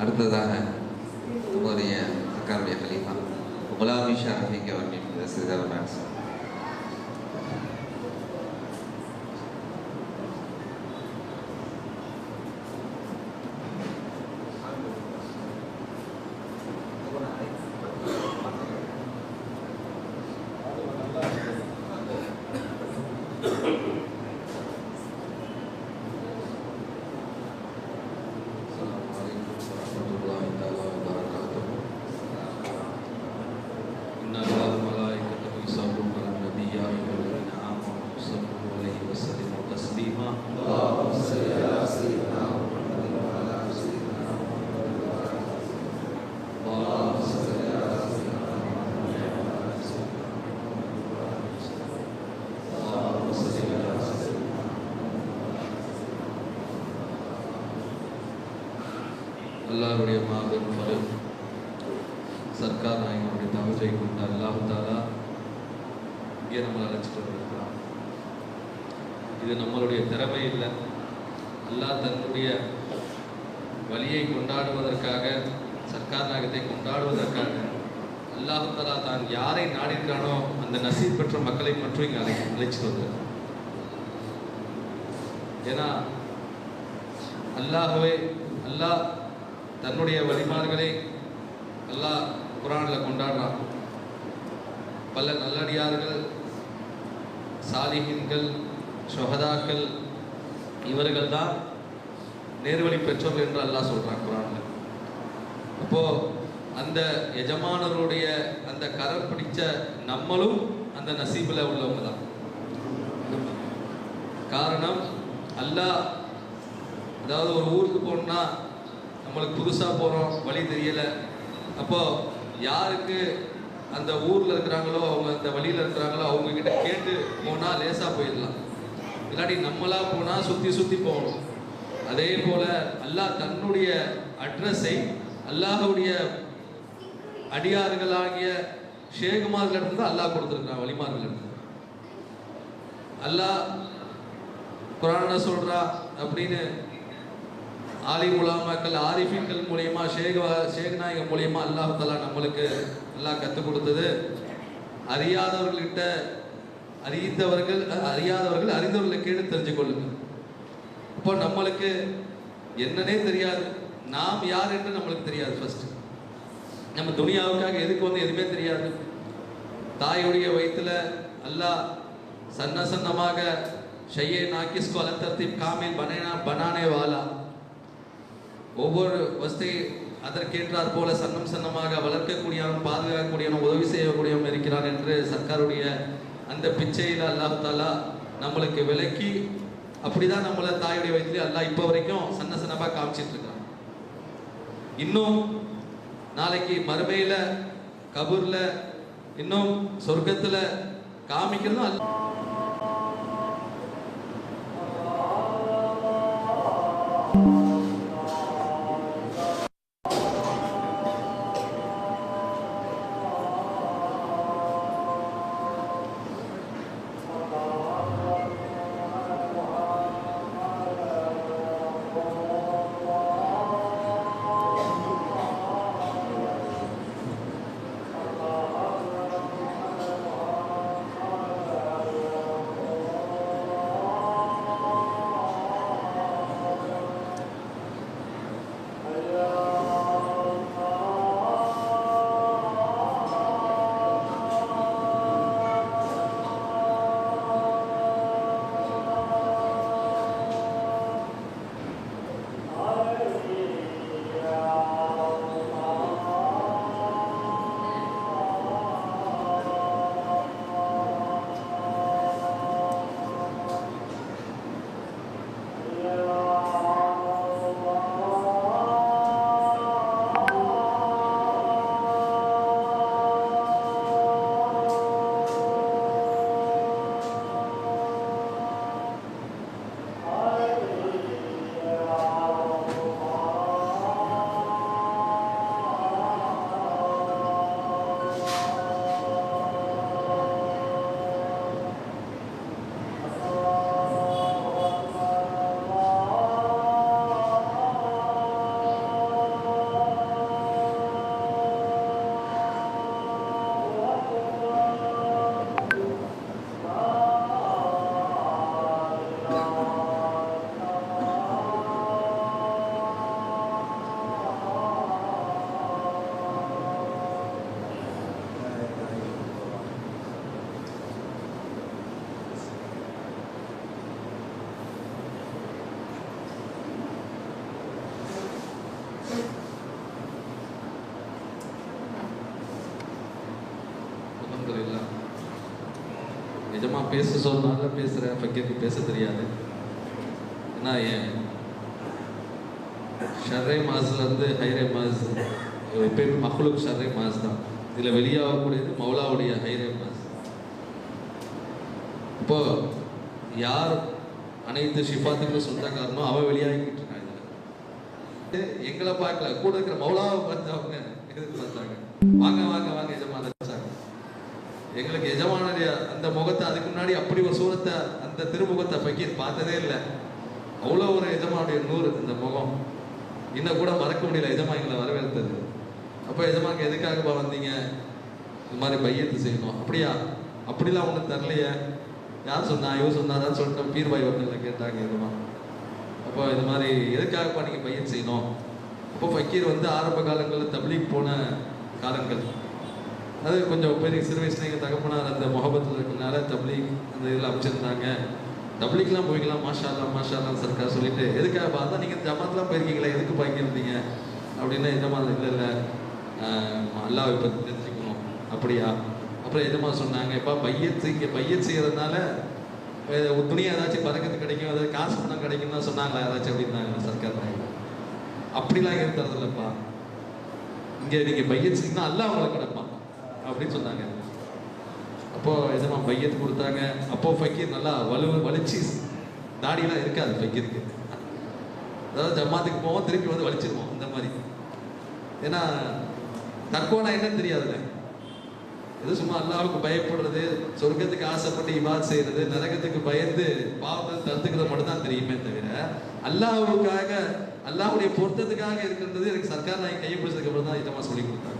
அடுத்ததாக நம்முடைய சர்க்காருடைய கலீஃபா குலாமி ஷரஃபிக் அவர்கள் சிறிதளவு மேக்ஸ் அல்லாஹ்வுடைய மாபெரும் மரம் சர்க்கார் நாயகனுடைய தவற்றை கொண்ட அல்லாஹாலா இங்கே நம்மளை அழைச்சிட்டு வந்திருக்கிறான். இது நம்மளுடைய திறமை இல்லை. அல்லாஹ் தன்னுடைய வழியை கொண்டாடுவதற்காக சர்க்கார் நாயகத்தை கொண்டாடுவதற்காக அல்லாஹு தாலா தான் யாரை நாடிக்கிறானோ அந்த நசீப் பெற்ற மக்களை மட்டும் இங்கே அழை அழைச்சிட்டு வந்திருக்கிறான். ஏன்னா அல்லாஹ்வே அல்லாஹ் தன்னுடைய வழிமார்களை அல்லாஹ் குரானில் கொண்டாடுறான் பல நல்லடியார்கள் சாலிகின்கள் ஷொஹதாக்கள் இவர்கள் தான் நேர்வழி பெற்றோர் என்று அல்லாஹ் சொல்கிறான் குரானில். அப்போது அந்த எஜமானருடைய அந்த கரம் பிடிச்ச நம்மளும் அந்த நசீபில் உள்ளவங்க தான். காரணம் அல்லாஹ் அதாவது ஒரு ஊருக்கு போனால் நம்மளுக்கு புதுசாக போகிறோம் வழி தெரியலை. அப்போ யாருக்கு அந்த ஊரில் இருக்கிறாங்களோ அவங்க அந்த வழியில் இருக்கிறாங்களோ அவங்க கிட்ட கேட்டு போனால் லேசாக போயிடலாம். இல்லாட்டி நம்மளா போனால் சுற்றி சுற்றி போகணும். அதே போல் அல்லாஹ் தன்னுடைய அட்ரஸை அல்லாஹுடைய அடியார்களாகிய ஷேகுமார்களிடம் அல்லாஹ் கொடுத்துருக்கான் வழிமார்களிடம் அல்லாஹ் குரான சொல்றா அப்படின்னு ஆலி உலாமாக்கள் ஆரிஃபின்கள் மூலியமா ஷேக் ஷேக் நாயகம் மூலியமா அல்லாஹ் தலா நம்மளுக்கு எல்லாம் கற்றுக் கொடுத்தது. அறியாதவர்கள்கிட்ட அறிந்தவர்கள் அறியாதவர்கள் அறிந்தவர்களை கேட்டு தெரிஞ்சு கொள்ளுங்க. இப்போ நம்மளுக்கு என்னன்னே தெரியாது. நாம் யார் என்று நம்மளுக்கு தெரியாது ஃபர்ஸ்ட் நம்ம துணியாவுக்காக எதுக்கு வந்து எதுவுமே தெரியாது. தாயுடைய வயிற்றுல அல்லாஹ் சன்ன சன்னமாக ஷையே நாக்கிஸ்கோ அலத்தர்த்தீப் காமில் பனேனா பனானே வாலா. ஒவ்வொரு வசதி அதற்கேற்றார் போல சன்னம் சன்னமாக வளர்க்கக்கூடியவன் பாதுகாக்கக்கூடியவன் உதவி செய்யக்கூடியவன் இருக்கிறான் என்று சர்க்காருடைய அந்த பிச்சையில் அல்லாஹ் தாலா நம்மளுக்கு விலக்கி அப்படிதான் நம்மள தாயுடைய வயிற்றுல அல்லாஹ் இப்போ வரைக்கும் சன்ன சன்னமாக காமிச்சிட்டு இருக்கான் இன்னும் நாளைக்கு மறுமையில கபூர்ல இன்னும் சொர்க்கத்துல காமிக்கிறதும் அல்ல நான் பேச சொன்னால பேசுகிறேன் ஃபக்கீருக்கு பேச தெரியாது. ஏன்னா ஏன்? ஷர்ரை மாஸ்லேருந்து ஹைரே மாஸ் எப்பயுமே மஹ்லுக் ஷர்ரை மாஸ் தான். இதில் வெளியாகக்கூடியது மௌலாவுடைய ஹைரே மாஸ். இப்போ யார் அனைத்து ஷிஃபாத்துக்கும் சொந்தக்காரனோ அவன் வெளியாகிக்கிட்டு இருக்கான் இதில். எங்களை பார்க்கல கூட இருக்கிற மௌலாவை பார்த்து அவங்க எங்களுக்கு எஜமானுடைய அந்த முகத்தை அதுக்கு முன்னாடி அப்படி ஒரு சூரத்தை அந்த திருமுகத்தை ஃபக்கீர் பார்த்ததே இல்லை. அவ்வளோ ஒரு எஜமானுடைய நூறு இந்த முகம். இன்னும் கூட மறக்க முடியல எஜமா எங்களை வரவேற்றது. அப்போ எஜமானுக்கு எதுக்காகப்பா வந்தீங்க? இந்த மாதிரி பையத்து செய்யணும். அப்படியா? அப்படிலாம் ஒன்றும் தரலையே. யார் சொன்னா? இவன் சொன்னாதான் சொல்லிட்டு பீர்பாய் ஒருத்தங்களை கேட்டாங்க எஜமா அப்போ இது மாதிரி எதுக்காகப்பா நீங்கள் பையன் செய்யணும்? அப்போ ஃபக்கீர் வந்து ஆரம்ப காலங்களில் தப்லீக் போன காலங்கள். அது கொஞ்சம் பெரிய சிறு வயசுல எங்கள் தகப்பனார் அந்த முகபத்தில் இருக்கிறனால தப்லீக் அந்த இதில் அமைச்சிருந்தாங்க. தப்லீக்லாம் போய்க்கலாம் மாஷா அல்லா மாஷா சர்க்கார் சொல்லிட்டு எதுக்காக பார்த்தா நீங்கள் ஜமாத்லாம் போயிருக்கீங்களா எதுக்கு பாக்கியிருந்தீங்க அப்படின்னு எஜமா இல்லை இல்லை அல்லாவை பற்றி தெரிஞ்சுக்கணும். அப்படியா? அப்புறம் எஜமா சொன்னாங்க இப்போ பையத்து இங்கே பையத் செய்கிறதுனால அஹ், ஏதாச்சும் பறக்கிறது கிடைக்கும் ஏதாவது காசு பணம் கிடைக்கும்னு சொன்னாங்களா ஏதாச்சும்? அப்படின்னாங்க சர்க்கார் நாயகம் அப்படிலாம் இருக்கிறது இல்லைப்பா இங்கே நீங்கள் பையத் செஞ்சீங்கன்னா அல்லாஹ் உங்களுக்கு கிடப்பான். அப்படின்னு சொன்னாங்க. அப்போ எஜமா பையத்து கொடுத்தாங்க. அப்போ ஃபக்கீர் நல்லா வலு வலிச்சு தாடியெல்லாம் இருக்காது ஃபக்கீருக்கு. அதாவது ஜமாத்துக்கு போவோம் திருப்பி வந்து வலிச்சிருவோம் இந்த மாதிரி. ஏன்னா தக்குவனா என்னன்னு தெரியாதுல்ல. இது சும்மா அல்லாவுக்கு பயப்படுறது சொர்க்கத்துக்கு ஆசைப்பட்டு இவாத் செய்யறது நரகத்துக்கு பயந்து பாவத்தை தடுத்துக்கிறது மட்டும் தான் தெரியுமே தவிர அல்லாவுக்காக அல்லாவுடைய பொருத்தத்துக்காக இருக்கின்றது எனக்கு சர்க்கார் நான் கையை பிடிச்சதுக்கு அப்புறம் தான் இதமாக சொல்லி கொடுத்தாங்க.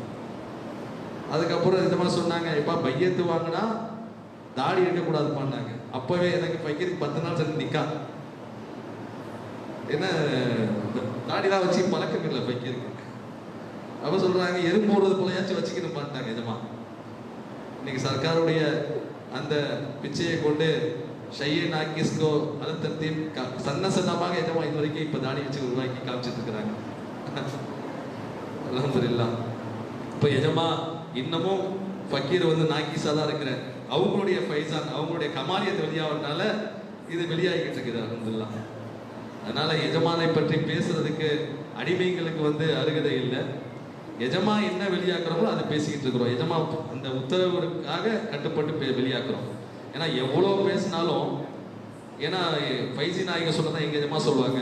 அதுக்கப்புறம் இந்த மாதிரி சொன்னாங்க எப்பா பையத்து வாங்கினா தாடி இருக்கக்கூடாதுப்பான்னாங்க அப்பவே எனக்கு பையத்துக்கு பத்து நாள் சரி நிக்கா. என்ன தாடிலாம் வச்சு பழக்கம் இல்லை பைக்கிருக்கு அப்போ சொல்றாங்க எறும்பு போடுறது போலயாச்சும் வச்சுக்கணும் பண்ணிட்டாங்க எஜமா. இன்னைக்கு சர்க்காருடைய அந்த பிச்சையை கொண்டு ஷையே நாக்கிஸ்கோ அழுத்தத்தையும் சன்ன சன்னமாக எஜமா இது வரைக்கும் இப்ப தாடி வச்சு உருவாக்கி காமிச்சிட்டு இருக்கிறாங்க. அல்ஹம்துலில்லாஹ் இப்போ எஜமா இன்னமும் ஃபக்கீர் வந்து நாக்கிஸாக தான் இருக்கிறேன் அவங்களுடைய ஃபைசான் அவங்களுடைய கமாலியத்தை வெளியாகிறதுனால இது வெளியாகிட்டு இருக்குது அல்ஹம்துலில்லாஹ். அதனால எஜமானை பற்றி பேசுறதுக்கு அடிமைங்களுக்கு வந்து அருகதை இல்லை. எஜமா என்ன வெளியாக்குறோமோ அதை பேசிக்கிட்டு இருக்கிறோம். எஜமா அந்த உத்தரவுக்காக கட்டுப்பட்டு பே- வெளியாக்குறோம். ஏன்னா எவ்வளோ பேசினாலும் ஏன்னா ஃபைசி நாயகம் சொன்னதான் எங்கள் எஜமா சொல்லுவாங்க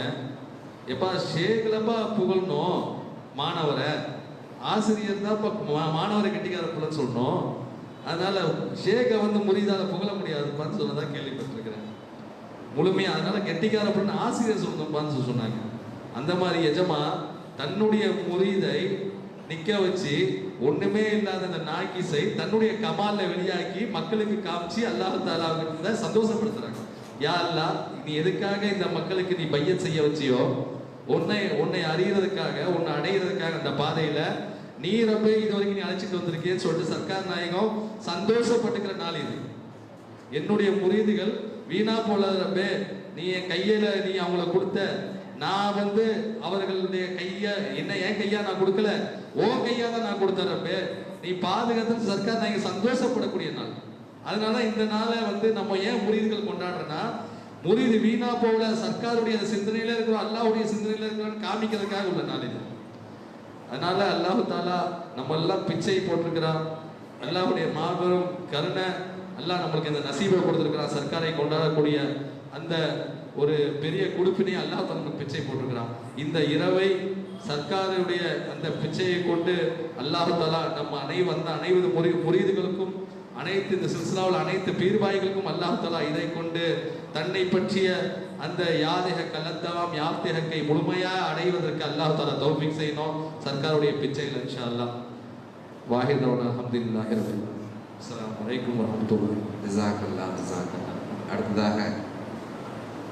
எப்பா ஷேக்லப்பா புகழணும் மாணவரை ஆசிரியர் தான் இப்போ மாணவரை கெட்டிக்கார புலன்னு சொன்னோம் அதனால ஷேக்கை வந்து முறிதால புகழ முடியாதுப்பான்னு சொல்லதான் கேள்விப்பட்டிருக்கிறேன். முழுமையா அதனால கெட்டிக்கார புலன்னு ஆசிரியர் சொல்லணும்பான்னு சொன்னாங்க. அந்த மாதிரி எஜமா தன்னுடைய முறிதை நிக்க வச்சு ஒண்ணுமே இல்லாத அந்த நாக்கிசை தன்னுடைய கமால்ல வெளியாக்கி மக்களுக்கு காமிச்சு அல்லாஹ் தாலாவிட்ட சந்தோஷப்படுத்துறாங்க. யா அல்லா நீ எதுக்காக இந்த மக்களுக்கு நீ பையன் செய்ய வச்சியோ? உன்னை உன்னை அறியறதுக்காக உன்னை அடையிறதுக்காக அந்த பாதையில நீ ரொம்ப இது வரைக்கும் நீ அழைச்சிட்டு வந்திருக்கேன்னு சொல்லிட்டு சர்க்கார் நாயகம் சந்தோஷப்பட்டுக்கிற நாள் இது. என்னுடைய முறியீடுகள் வீணா போல ரப்பே. நீ என் கையில நீ அவங்கள கொடுத்த நான் வந்து அவர்களுடைய கைய என்ன என் கையா நான் கொடுக்கல உன் கையா தான் நான் கொடுத்தேன் ரப்பே. நீ பாதுகாத்து சர்க்கார் நாயகம் சந்தோஷப்படக்கூடிய நாள். அதனால இந்த நாளை வந்து நம்ம ஏன் முறியீடுகள் ஒரு இது வீணா போகல. சர்க்காருடைய சிந்தனையில இருக்கிறோம் அல்லாவுடைய சிந்தனையில இருக்கிறோம் காமிக்கிறதுக்காக உள்ள நாள் இது. அதனால அல்லாஹு தாலா நம்ம எல்லாம் பிச்சை போட்டிருக்கிறான். அல்லாவுடைய மாபெரும் கருணை அல்லாஹ் நம்மளுக்கு இந்த நசீபை கொடுத்துருக்கிறான். சர்க்காரை கொண்டாடக்கூடிய அந்த ஒரு பெரிய குடுப்பினை அல்லாஹ் தனக்கு பிச்சை போட்டிருக்கிறான். இந்த இரவை சர்க்காருடைய அந்த பிச்சையை கொண்டு அல்லாஹு தாலா நம்ம அனை வந்த அனைவது முறை புரியுதுகளுக்கும் அனைத்து இந்த சில்சிலாவில் அனைத்து பீர்வாய்களுக்கும் அல்லாஹலா இதை கொண்டு தன்னை பற்றிய அந்த யாதேக கலத்தலாம் யாப்தேகை முழுமையாக அடைவதற்கு அல்லாஹ் தௌபிக் செய்யணும். சர்க்காருடைய பிச்சைகள் இன்ஷா அல்லாஹ் வாஹிதவன் அல்ஹம்துலில்லாஹி ரபில் அஸ்ஸலாமு அலைக்கும் ஜிசாக்கல்லா ஜிசாக்கல்லா அடுத்ததாக